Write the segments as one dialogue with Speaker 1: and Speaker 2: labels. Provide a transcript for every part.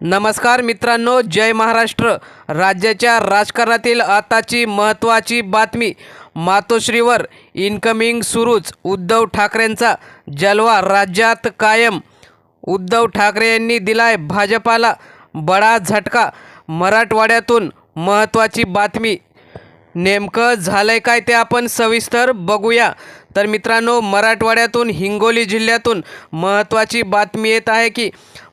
Speaker 1: नमस्कार मित्रांनो जय महाराष्ट्र. राज्याच्या राजकारणातील आताची महत्त्वाची बातमी मातोश्रीवर इन्कमिंग सुरूच उद्धव ठाकरेंचा जलवा राज्यात कायम. उद्धव ठाकरे यांनी दिलाय भाजपाला बडा झटका. मराठवाड्यातून महत्त्वाची बातमी नेमकं झालंय काय ते आपण सविस्तर बघूया. तर मित्रांनो मराठवाड्यातून हिंगोली जिल्ह्यातून महत्त्वाची बातमी येत आहे की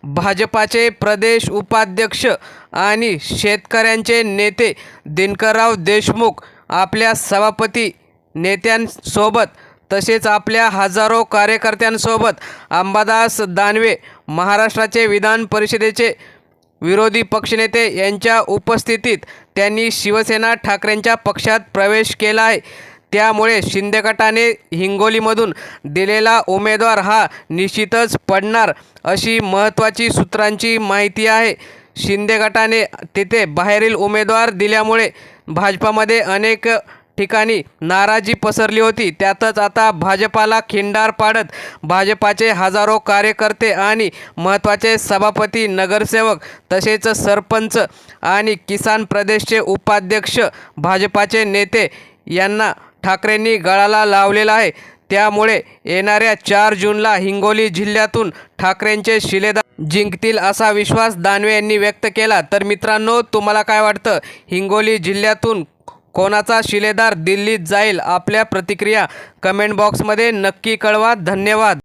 Speaker 1: भाजपाचे प्रदेश उपाध्यक्ष आणि शेतकऱ्यांचे नेते दिनकरराव देशमुख आपल्या सभापती नेत्यांसोबत तसेच आपल्या हजारो कार्यकर्त्यांसोबत अंबादास दानवे महाराष्ट्राचे विधान परिषदेचे विरोधी पक्षनेते यांच्या उपस्थितीत त्यांनी शिवसेना ठाकरेंच्या पक्षात प्रवेश केला आहे. त्यामुळे शिंदे गटाने हिंगोलीमधून दिलेला उमेदवार हा निश्चितच पडणार अशी महत्त्वाची सूत्रांची माहिती आहे. शिंदे गटाने तिथे बाहेरील उमेदवार दिल्यामुळे भाजपामध्ये अनेक ठिकाणी नाराजी पसरली होती. त्यातच आता भाजपाला खिंडार पाडत भाजपाचे हजारो कार्यकर्ते आणि महत्त्वाचे सभापती नगरसेवक तसेच सरपंच आणि किसान प्रदेशचे उपाध्यक्ष भाजपाचे नेते यांना ठाकरेंनी गळाला लावलेला आहे. त्यामुळे येणाऱ्या चार जूनला हिंगोली जिल्ह्यातून ठाकरेंचे शिलेदार जिंकतील असा विश्वास दानवे यांनी व्यक्त केला. तर मित्रांनो तुम्हाला काय वाटतं? हिंगोली जिल्ह्यातून कोणाचा शिलेदार दिल्लीत जाईल आपल्या प्रतिक्रिया कमेंट बॉक्समध्ये नक्की कळवा. धन्यवाद.